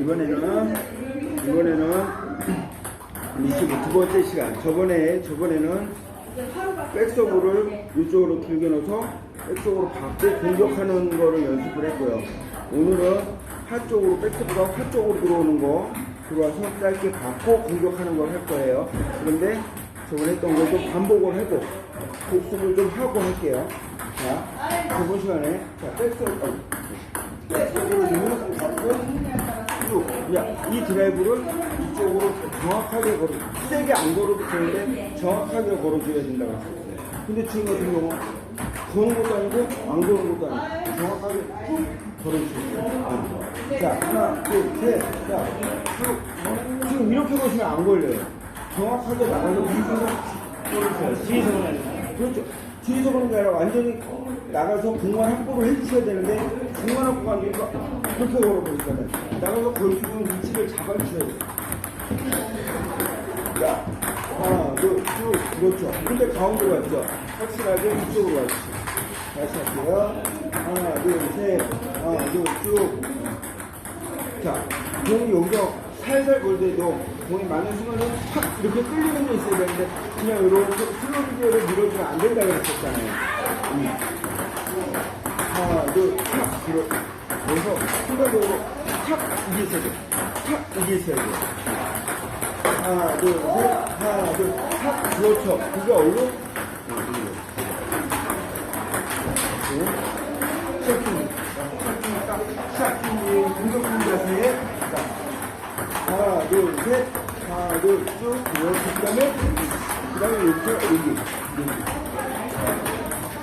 이번에는 이번에는 25두 번째 시간. 저번에 저번에는 백서브를 이쪽으로 길게 넣어서 백서브로 받고 공격하는 거를 연습을 했고요. 오늘은 하 쪽으로 백서브가 하 쪽으로 들어오는 거 들어와서 짧게 받고 공격하는 걸 할 거예요. 그런데 저번에 했던 걸 좀 반복을 하고 복습을 좀 하고 할게요. 자, 저번 시간에 자 백서브 백서브를 쭉, 그냥 이 드라이브를 이쪽으로 정확하게 걸어, 세게 안 걸어도 되는데 정확하게 걸어줘야 된다고 했어요. 근데 지금 같은 경우 거는 것도 아니고 안 거는 것도 아니고 정확하게 쭉 걸어주세요. 네. 자, 하나, 둘, 셋, 자, 쭉. 지금 이렇게 보시면 안 걸려요. 정확하게 나가서 뒤에서 걸어주세요. 그렇죠. 뒤에서 그런 게 아니라 완전히 나가서 공간 확보를 해주셔야 되는데 공간 확보가 안 되니까 그렇게 걸어버리잖아요. 나가서 걸치는 위치를 잡아주셔야 돼요. 자, 하나, 둘, 쭉, 그렇죠. 근데 가운데로 갔죠. 확실하게 이쪽으로 가주세요. 다시 할게요. 하나, 둘, 셋, 하나, 둘, 쭉. 자, 공이 여기서 살살 걸 때도 공이 많은 순간은 탁 이렇게 끌리는 게 있어야 되는데 그냥 이렇게 슬로비디오를 밀어주면 안 된다고 그랬었잖아요. 음. 하나, 둘, 탁, 들어. 그래서 순간적으로 탁 이게 있어야 돼. 탁 이게 있어야 돼. 하나, 둘, 셋, 하나, 둘, 탁. 그렇죠. 그게 얼른 샤킹. 샤킹 딱, 샤킹. 공격하는 자세에 딱. 하나, 둘, 셋. 하나, 둘, 쭉. 이렇게. 그 다음에, 그 다음에 이렇게, 여기. 여기.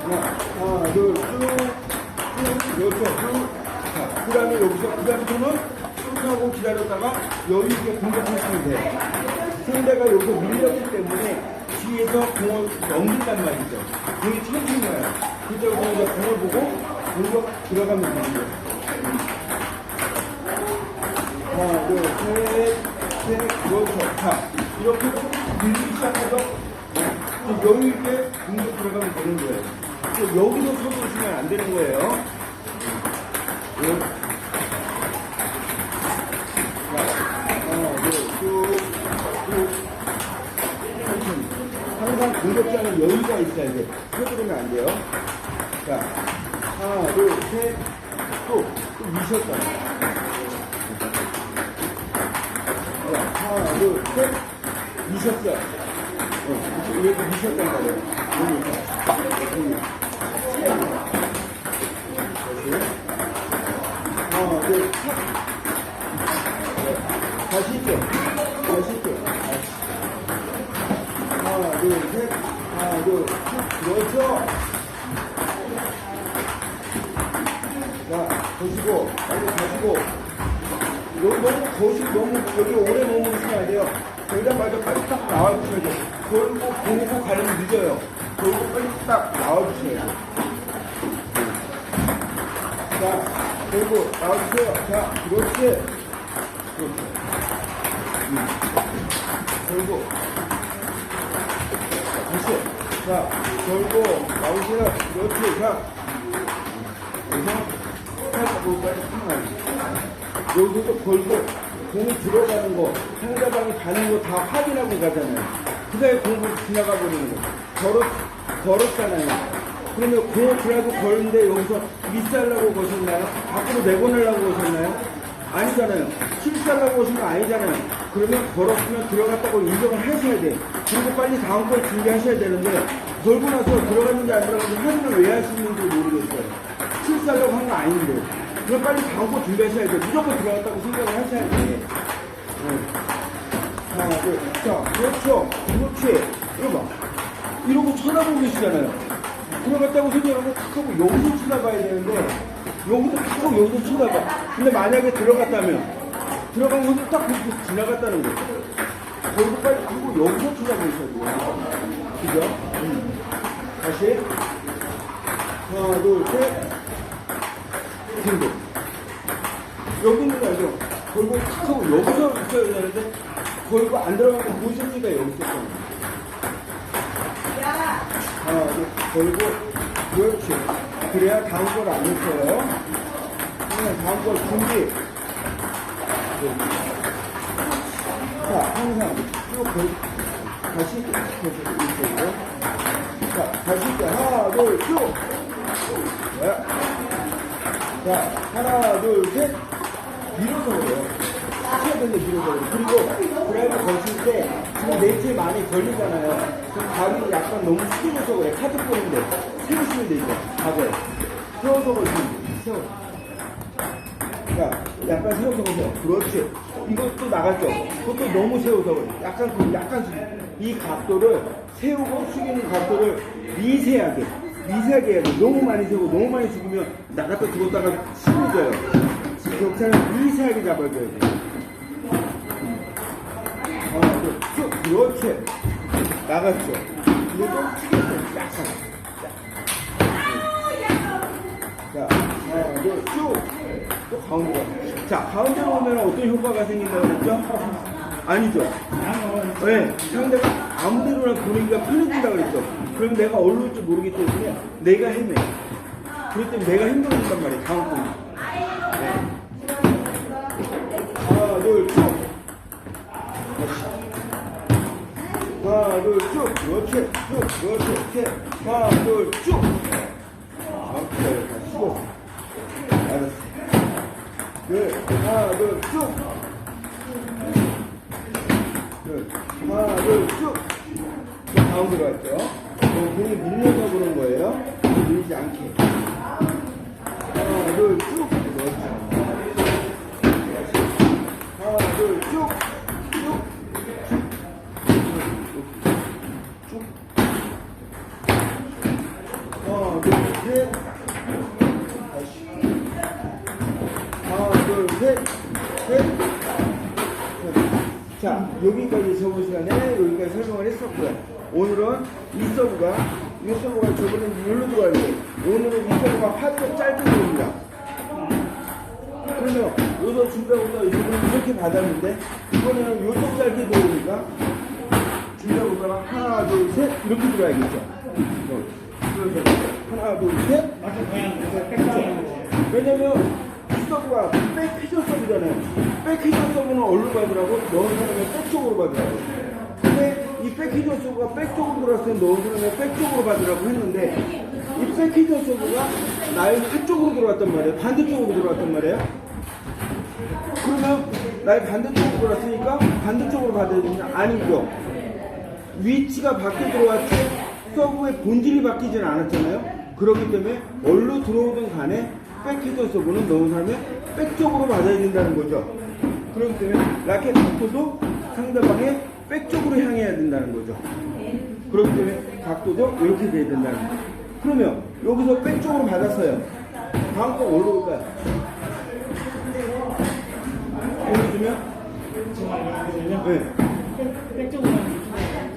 하나, 하나, 둘, 쭉. 쭉. 이렇게, 쭉. 자, 그 다음에 여기서, 그 다음부터는 쭉 하고 기다렸다가 여유있게 공격하시면 돼요. 상대가 여기서 밀렸기 때문에 뒤에서 공을 넘긴단 말이죠. 공이 와요. 그때부터 이제 공을 보고 공격 들어가면 되는 거예요. 하나, 둘, 셋, 셋, 그렇죠. 자, 이렇게 밀기 시작해서 좀 여유 있게 공격 들어가면 되는 거예요. 또 여기서 서두르시면 안 되는 거예요. 네. 자, 하나, 둘, 쭉, 쭉. 항상 공격자는 여유가 있어야 돼. 서두르면 안 돼요. 자, 하나, 둘, 셋, 또, 또 미셨잖아. 미셨어. 어, 이렇게 셋. 그렇죠. 자, 보시고, 빨리 가시고. 너무, 거시, 너무, 여기 오래 머무르시면 안 돼요. 되자마자 빨리 딱 나와주셔야 돼요. 돌고, 보고 가려면 늦어요. 돌고 빨리 딱 나와주셔야 돼요. 자, 돌고, 나와주세요. 자, 그렇지. 그렇지. 음. 돌고. 다시. 자, 돌고, 나오세요. 그렇지. 자, 여기서 살짝 볼까요? 여기서 걸고 공이 들어가는 거 상대방이 가는 거 다 확인하고 가잖아요. 그 다음에 공을 지나가 버리는 거. 걸었, 걸었잖아요. 그러면 공 드라이브 걸는데 여기서 미스하려고 거셨나요? 밖으로 내보내려고 거셨나요? 아니잖아요. 실수하려고 오신 거 아니잖아요. 그러면 걸었으면 들어갔다고 인정을 하셔야 돼. 그리고 빨리 다음 걸 준비하셔야 되는데 걸고 나서 들어갔는지 안 들어갔는지 확인을 왜 하시는지 모르겠어요. 실수하려고 한 거 아닌데. 그럼 빨리 거 준비하셔야 돼. 무조건 들어갔다고 생각을 하셔야 돼. 네. 하나, 둘, 자, 그렇죠. 그렇지. 이거 봐. 이러고 쳐다보고 계시잖아요. 들어갔다고 생각하고 탁 하고 여기서 쳐다봐야 되는데, 여기서 탁 하고 여기서 쳐다봐. 근데 만약에 들어갔다면, 들어간 건데 딱 그렇게 지나갔다는 거죠. 거기서 빨리 하고 여기서 쳐다보셔야 돼요. 그죠? 음. 다시. 하나, 둘, 셋. 정도. 여기 있는 거 알죠? 걸고 탁 하고 여기서 있어야 되는데, 걸고 안 들어가고 보시니까 여기 있었잖아요. 하나, 둘, 걸고, 그렇지. 그래야 다음 걸 안 놓쳐요. 그냥 다음 걸 준비. 자, 항상 쭉 걸, 다시 계속 이쪽으로. 자, 다시 또 하나, 둘, 쭉. 자, 자, 하나, 둘, 셋. 그래요. 최근에 밀어서 그래요. 그리고 드라이브 거실 때 지금 네트에 많이 걸리잖아요. 그럼 각이 약간 너무 숙여서 그래. 카드 보는데 세우시면 되죠. 각을. 세워서 걸리면 돼. 세워. 자, 약간 세워서 보세요. 그렇지. 이것도 나갔죠. 그것도 너무 세워서 그래. 약간, 그- 약간. 이 각도를 세우고 숙이는 각도를 미세하게, 미세하게 해야 돼. 너무 많이 세우고 너무 많이 숙이면 나갔다 들었다가 심해져요. 격차는 미세하게 잡아줘야 돼. 하나, 둘, 쭉. 그렇지. 나갔죠. 이것도 숙였어요. 약간. 자, 하나, 둘, 쭉. 또 가운데로. 자, 가운데로 오면 어떤 효과가 생긴다고 그랬죠? 아니죠. 왜? 상대가 아무 데로나 보내기가 편해진다고 그랬죠. 그럼 내가 올지 모르기 때문에 내가 헤매. 때문에 내가 힘들어진단 말이에요. 다음 번. 네. 하나, 둘, 쭉. 다시. 하나, 둘, 쭉. 그렇지. 쭉. 셋. 하나, 둘, 쭉. 오케이. 다시 쉬고. 알았어. 둘, 하나, 둘, 쭉. 둘, 하나, 둘, 쭉. 자, 가운데로 왔죠. 어, 공이 밀려서 그런 거예요. 밀리지 않게. 하나, 둘, 쭉. 그렇죠. 하나, 둘, 쭉. 쭉. 쭉. 자, 여기까지 저번 시간에 여기까지 설명을 했었고요. 오늘은 이 서브가, 이 서브가 저번에 여기로 들어가는데, 오늘은 이 서브가 하도 짧게 들어옵니다. 그러면 요서 준비하고서 이거는 이렇게 받았는데, 이번에는 요쪽 짧게 들어오니까, 준비하고서 하나, 둘, 셋, 이렇게 들어야겠죠. 어, 그래서 하나, 둘, 셋. 왜냐면 이 서브가 백 피저 서브잖아요. 백 피저 서브는 어디로 받으라고? 넣은 사람의 백 쪽으로 받으라고. 근데 이 백히저 서브가 백 쪽으로 들어왔을 때 넣은 사람의 백 쪽으로 받으라고 했는데 이 백히저 서브가 나의 한쪽으로 들어왔단 말이에요. 반대쪽으로 들어왔단 말이에요. 그러면 나의 반대쪽으로 들어왔으니까 반대쪽으로 받아야 되냐? 아니죠. 위치가 바뀌어 들어왔지 서브의 본질이 바뀌지는 않았잖아요. 그렇기 때문에 얼로 들어오든 간에 백헤더 서브는 넣은 사람의 백쪽으로 받아야 된다는 거죠. 그렇기 때문에 라켓 각도도 상대방의 백쪽으로 향해야 된다는 거죠. 그렇기 때문에 각도도 이렇게 돼야 된다는 거죠. 그러면 여기서 백쪽으로 받았어요. 다음 거 어디로 올까요? 보여주면? 네.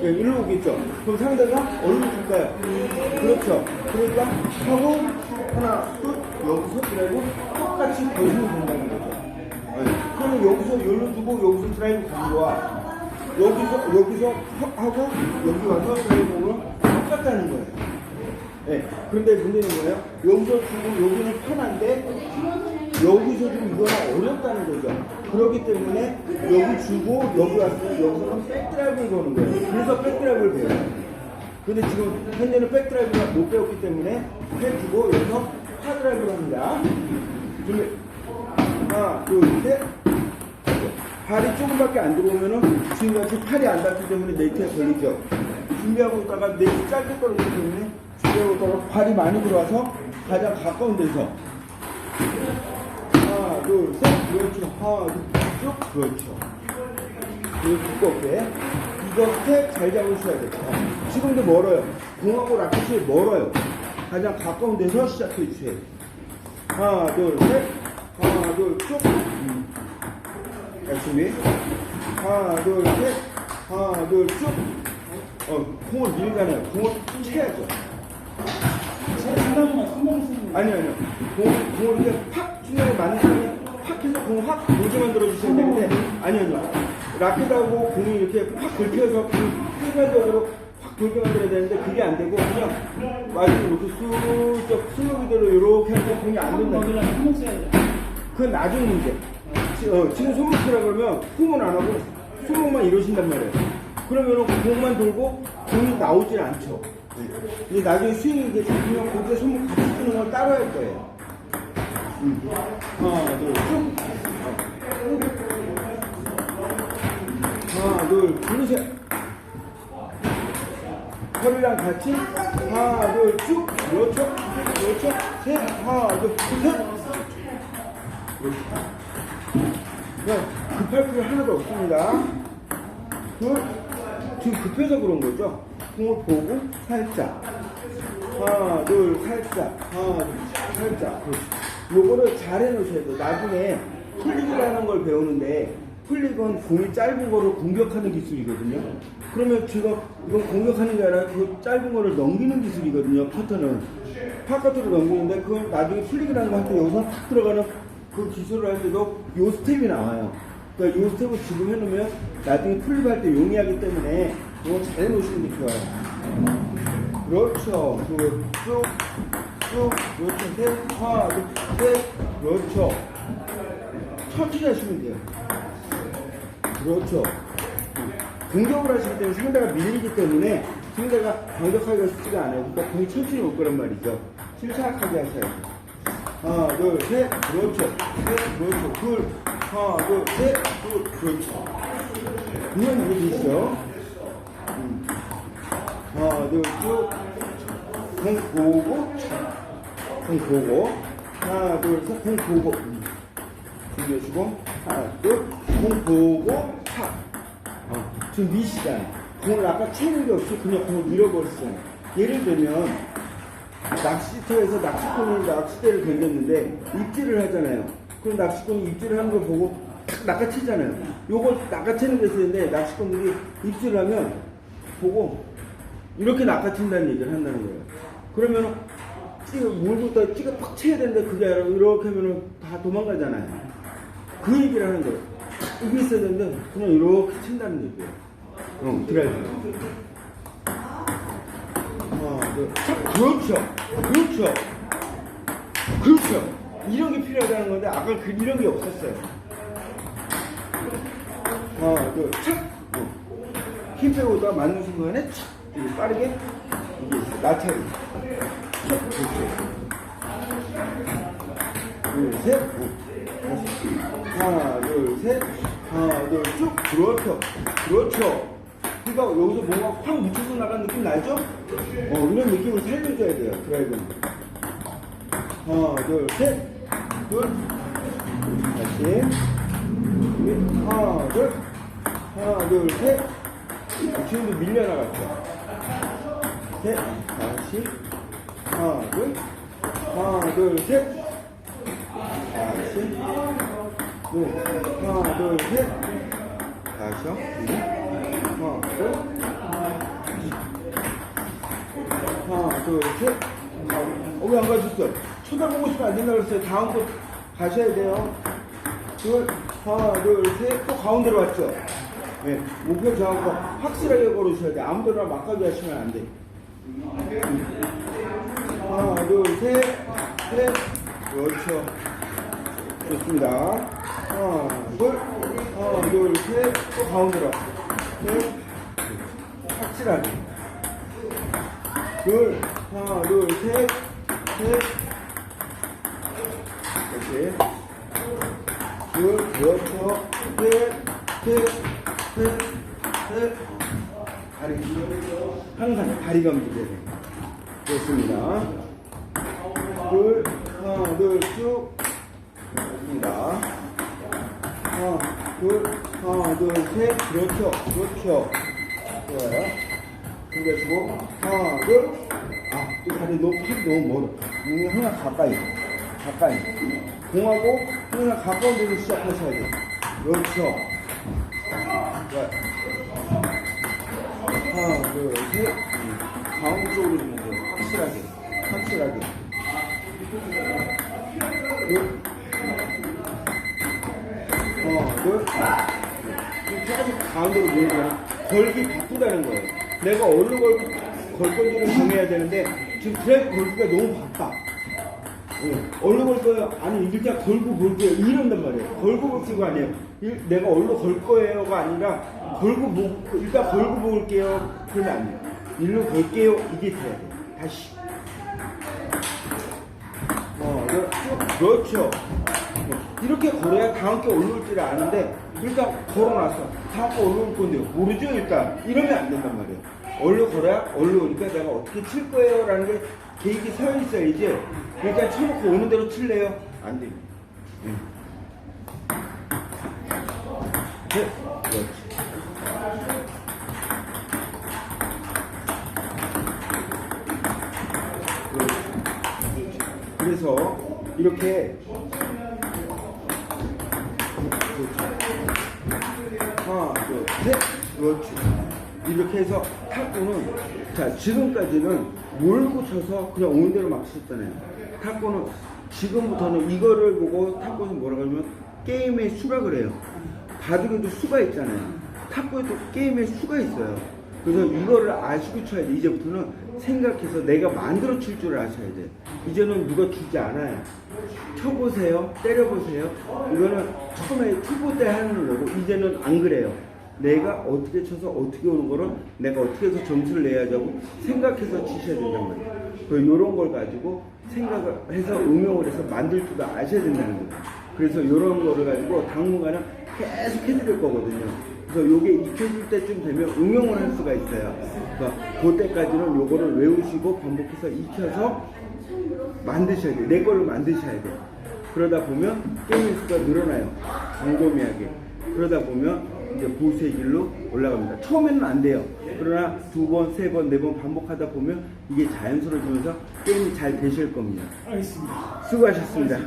예, 일로 오겠죠. 그럼 상대가 어디로 줄까요? 그렇죠. 그러니까 하고 하나, 둘, 여기서 드라이브 똑같이 거시면 된다는 거죠. 예. 그러면 여기서 열로 두고 여기서 드라이브 가는 거야. 여기서 여기서 하- 하고 여기 와서 드라이브로 똑같다는 거예요. 예. 그런데 문제는 뭐예요? 여기서 주고 여기는 편한데 여기서 좀 이거는 어렵다는 거죠. 그렇기 때문에 여기 주고 여기 왔으면 여기서는 백드라이브를 거는 거예요. 그래서 백드라이브를 배워요. 근데 지금 현재는 백드라이브를 못 배웠기 때문에 해 주고 여기서 하드라이브를 합니다. 준비. 하나, 둘, 셋. 발이 조금밖에 안 들어오면은 지금같이 팔이 안 닿기 때문에 네트에 걸리죠. 준비하고 있다가 네트 짧게 떨어지기 때문에 준비하고 있다가 발이 많이 들어와서 가장 가까운 데서 둘, 셋. 그렇죠. 하나, 둘, 쭉. 그렇죠. 그리고 두껍게. 이렇게 잘 잡으셔야 돼요. 지금도 멀어요. 공하고 라켓이 멀어요. 가장 가까운 데서 시작해 주세요. 하나, 둘, 셋. 하나, 둘, 쭉. 음. 열심히. 하나, 둘, 셋. 하나, 둘, 쭉. 어, 공을 밀잖아요. 공을 채야죠. 아니요, 아니요. 공, 공을 이렇게 팍 중간에 맞는 사람이 팍 해서 공을 확 돌게 만들어 주셔야 되는데, 아니요, 아니요. 라켓하고 공이 이렇게 팍 긁혀서 순간적으로 확 돌게 만들어야 되는데, 그게 안 되고, 그냥 마지막에 이렇게 쑥쩍 스무 그대로 이렇게 하면 공이 안 된다. 그건 나중 문제. 지- 어, 지금 손목 치라 그러면 홈은 안 하고 손목만 이러신단 말이에요. 그러면 공만 돌고 공이 나오질 않죠. 이제 나중에 스윙이 이게 잡히면 그때 손목 같이 뜨는 걸 따로 할 거예요. 음. 하나, 둘, 쭉. 하나, 둘, 둘, 셋. 허리랑 같이 하나, 둘, 쭉. 그렇죠. 그렇죠. 셋. 하나, 둘, 셋. 네, 급할 필요 하나도 없습니다. 둘, 지금 급해서 그런 거죠? 공을 보고 살짝. 하나, 둘, 살짝. 하나, 둘, 살짝. 그렇지. 요거를 잘 해놓으셔야 돼요. 나중에 플릭이라는 걸 배우는데, 플릭은 공이 짧은 거를 공격하는 기술이거든요. 그러면 제가 이건 공격하는 게 아니라 그 짧은 거를 넘기는 기술이거든요. 퍼터는. 바깥으로 넘기는데, 그걸 나중에 플릭이라는 거 할 때 여기서 탁 들어가는 그 기술을 할 때도 요 스텝이 나와요. 그러니까 요 스텝을 지금 해놓으면 나중에 플립할 때 용이하기 때문에 이거 잘 해놓으시는 게 좋아요. 그렇죠. 그 쭉, 쭉, 그렇죠. 셋, 하나, 둘, 셋, 그렇죠. 천천히 하시면 돼요. 그렇죠. 공격을 하시기 때문에 상대가 밀리기 때문에 상대가 공격하기가 쉽지가 않아요. 그러니까 공이 천천히 올 거란 말이죠. 침착하게 하셔야 돼요. 하나, 둘, 셋, 그렇죠. 셋, 그렇죠. 둘, 하나, 둘, 셋, 둘, 그렇죠. 그냥 이해되시죠? 음. 하나, 둘, 쭉. 공 보고, 촥. 공 보고. 하나, 둘, 셋, 공 보고. 음. 준비해주고. 하나, 둘, 공 보고, 탁. 어, 지금 미시잖아요. 공을 아까 게 없이 그냥 공을 밀어버렸어요. 예를 들면, 낚시터에서 낚시꾼이 낚싯대를 던졌는데 입질을 하잖아요. 그럼 낚시꾼이 입질을 하는 걸 보고 탁 낚아채잖아요. 요걸 낚아채는 게 있었는데 낚시꾼들이 입질을 하면 보고 이렇게 낚아챈다는 얘기를 한다는 거예요. 그러면 찌가 물부터 찌가 팍 쳐야 되는데 그게 아니라 이렇게 하면은 다 도망가잖아요. 그 얘기를 하는 거예요. 탁 이게 있어야 되는데 그냥 이렇게 친다는 얘기예요. 어, 드라이브. 둘, 자, 그렇죠. 그렇죠. 그렇죠. 이런 게 필요하다는 건데, 아까 그, 이런 게 없었어요. 하나, 둘, 착! 어. 힘 빼고 다 맞는 순간에 착! 빠르게, 이게. 나차리. 착! 그렇죠. 둘, 셋. 어. 다시. 하나, 둘, 셋. 하나, 둘, 쭉. 그렇죠. 그렇죠. 그러니까 여기서 뭔가 확 묻혀서 나간 느낌 나죠? 어, 이런 느낌을 살려줘야 돼요, 드라이브는. 하나, 둘, 셋. 둘. 다시. 하나, 둘. 하나, 둘, 셋. 지금도 밀려나갔죠? 셋. 다시. 하나, 둘. 하나, 둘, 셋. 다시. 둘. 하나, 둘, 셋. 다시요. 하나, 둘. 하나, 둘, 셋. 어, 왜안 가셨어요? 쳐다보고 싶으면 안 된다고 그랬어요. 다음 거 가셔야 돼요. 둘, 하나, 둘, 셋. 또 가운데로 왔죠? 네. 목표 정확고 확실하게 걸으셔야 돼. 아무 데나 막 가기 하시면 안 돼. 하나, 둘, 셋. 셋. 그렇죠. 좋습니다. 하나, 둘, 하나, 둘, 셋. 또 가운데로. 셋. 확실하게. 둘, 하나, 둘, 셋, 셋. 이렇게. 둘, 그렇죠. 셋, 셋, 셋, 셋. 다리. 항상 다리가 움직여야 돼. 좋습니다. 둘, 하나, 둘, 쭉. 좋습니다. 하나, 둘, 하나, 둘, 셋. 그렇죠. 그렇죠. 좋아요. 준비하시고, 하나, 둘. 아, 또 다리 팔이 너무 멀어. 여기 하나 가까이. 가까이. 공하고 하나 가까운 데로 시작하셔야 돼요. 그렇죠. 좋아요. 하나, 둘, 셋. 음, 가운데 쪽으로 주면 돼요. 확실하게. 확실하게. 둘. 하나, 둘. 조금씩 가운데로 거야. 걸기 바쁘다는 거예요. 내가 어디로 걸고, 걸 건지를 정해야 되는데, 지금 드라이브 걸기가 너무 바빠. 어, 얼로 걸 거예요? 아니 일단 걸고 볼게요 이런단 말이에요 걸고 볼게가 아니에요 일- 내가 얼로 걸 거예요가 아니라 걸고 보 일단 걸고 볼게요 그러면 안 돼요 일로 걸게요 이게 돼야 돼 다시. 어, 그- 쭉, 그렇죠. 어, 이렇게 걸어야 다음 게 올라올 줄 아는데 일단 걸어놨어. 다음 거 올라올 건데 모르죠 일단. 이러면 안 된단 말이에요. 얼로 걸어야 올라오니까 내가 어떻게 칠 거예요? 라는 게 계획이 서 있어야지 일단 쳐놓고 오는 대로 칠래요? 안 됩니다. 응. 네, 그렇지 그렇지. 그래서 이렇게 하나, 둘, 셋. 그렇지. 이렇게 해서 탁구는, 자, 지금까지는 몰고 쳐서 그냥 오는 대로 막 쳤잖아요. 탁구는, 지금부터는 이거를 보고 탁구는 뭐라고 하냐면 게임의 수라 그래요. 바둑에도 수가 있잖아요. 탁구에도 게임의 수가 있어요. 그래서 이거를 아시고 쳐야 돼. 이제부터는 생각해서 내가 만들어 칠 줄 아셔야 돼. 이제는 누가 주지 않아요. 쳐보세요. 때려보세요. 이거는 처음에 초보 때 하는 거고, 이제는 안 그래요. 내가 어떻게 쳐서 어떻게 오는 거를 내가 어떻게 해서 점수를 내야지 하고 생각해서 치셔야 된단 말이에요. 이런 걸 가지고 생각을 해서 응용을 해서 만들 줄도 아셔야 된다는 거예요. 그래서 이런 거를 가지고 당분간은 계속 해드릴 거거든요. 그래서 요게 익혀질 때쯤 되면 응용을 할 수가 있어요. 그러니까 그때까지는 요거를 외우시고 반복해서 익혀서 만드셔야 돼요. 내 걸로 만드셔야 돼요. 그러다 보면 게임의 수가 늘어나요. 광범위하게. 그러다 보면 이제 보수의 길로 올라갑니다. 처음에는 안 돼요. 그러나 두 번, 세 번, 네 번 반복하다 보면 이게 자연스러워지면서 게임이 잘 되실 겁니다. 알겠습니다. 수고하셨습니다.